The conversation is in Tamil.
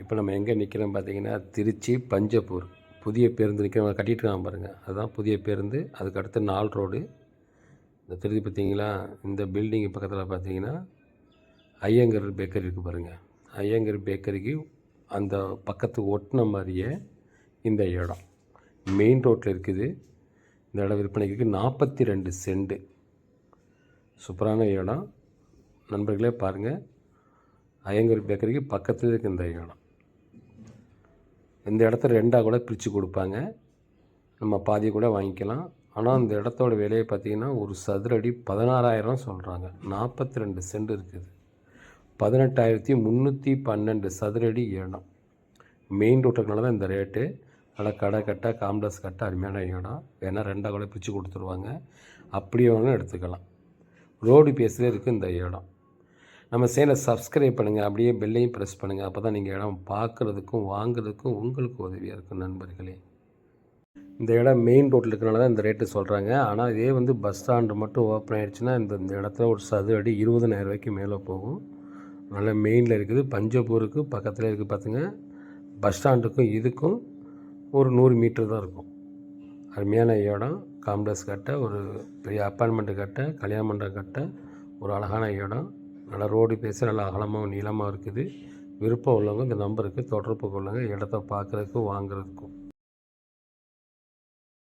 இப்போ நம்ம எங்கே நிற்கிறோம் பார்த்தீங்கன்னா திருச்சி பஞ்சப்பூர். புதிய பேருந்து நிற்கிறவங்க கட்டிட்டு இருக்காங்க பாருங்கள் அதுதான் புதிய பேருந்து. அதுக்கு அடுத்து நால் ரோடு. இந்த திருச்சி பார்த்தீங்களா? இந்த பில்டிங் பக்கத்தில் பார்த்தீங்கன்னா ஐயங்கர் பேக்கரி இருக்குது பாருங்கள் ஐயங்கர் பேக்கரிக்கு அந்த பக்கத்துக்கு ஒட்டின மாதிரியே இந்த இடம். மெயின் ரோட்டில் இருக்குது. இந்த இடம் விற்பனைக்கு நாற்பத்தி ரெண்டு செண்டு. சூப்பரான இடம். நண்பர்களே பாருங்கள் ஐயங்கர் பேக்கரிக்கு பக்கத்தில் இருக்கு இந்த இடம். இந்த இடத்த ரெண்டாக கூட பிரித்து கொடுப்பாங்க. நம்ம பாதி கூட வாங்கிக்கலாம். ஆனால் அந்த இடத்தோட விலையை பார்த்தீங்கன்னா ஒரு சதுரடி பதினாறாயிரம் சொல்கிறாங்க நாற்பத்தி ரெண்டு சென்ட் இருக்குது. பதினெட்டாயிரத்தி முந்நூற்றி பன்னெண்டு சதுரடி இடம் மெயின் ரோட்டுக்குனால தான் இந்த ரேட்டு நல்லா கடை கட்ட காம்ப்ளெக்ஸ் கட்ட அருமையான இடம் வேணால் ரெண்டாக கூட பிரித்து கொடுத்துருவாங்க. அப்படியே வேணாலும் எடுத்துக்கலாம். ரோடு பேஸில் இருக்குது இந்த இடம். நம்ம சேனலை சப்ஸ்கிரைப் பண்ணுங்கள் அப்படியே பெல்லையும் ப்ரெஸ் பண்ணுங்கள் அப்போ தான் நீங்கள் இடம் பார்க்குறதுக்கும் வாங்குறதுக்கும் உங்களுக்கு உதவியாக இருக்கும் நண்பர்களே. இந்த இடம் மெயின் ரோட்டில் இருக்கிறனால தான் இந்த ரேட்டு சொல்கிறாங்க ஆனால் இதே வந்து பஸ் ஸ்டாண்டு மட்டும் ஓப்பன் ஆகிடுச்சுன்னா இந்த இந்த இடத்துல ஒரு சது அடி இருபதனாயிரம் ரூபாய்க்கு மேலே போகும். நல்ல மெயினில் இருக்குது. பஞ்சப்பூருக்கு பக்கத்தில் இருக்குது பார்த்துங்க பஸ் ஸ்டாண்டுக்கும் இதுக்கும் ஒரு நூறு மீட்டர் தான் இருக்கும். அருமையான இடம். காம்ப்ளெக்ஸ் கட்ட ஒரு பெரிய அப்பார்ட்மெண்ட்டு கட்ட கல்யாண மண்டபம் கட்ட ஒரு அழகான இடம். நல்லா ரோடு பேச நல்லா அகலமாக நீளமாக இருக்குது. விருப்பம் உள்ளவங்க இந்த நம்பருக்கு தொடர்பு கொள்ளுங்கள் இடத்த பார்க்குறதுக்கும் வாங்குறதுக்கும்.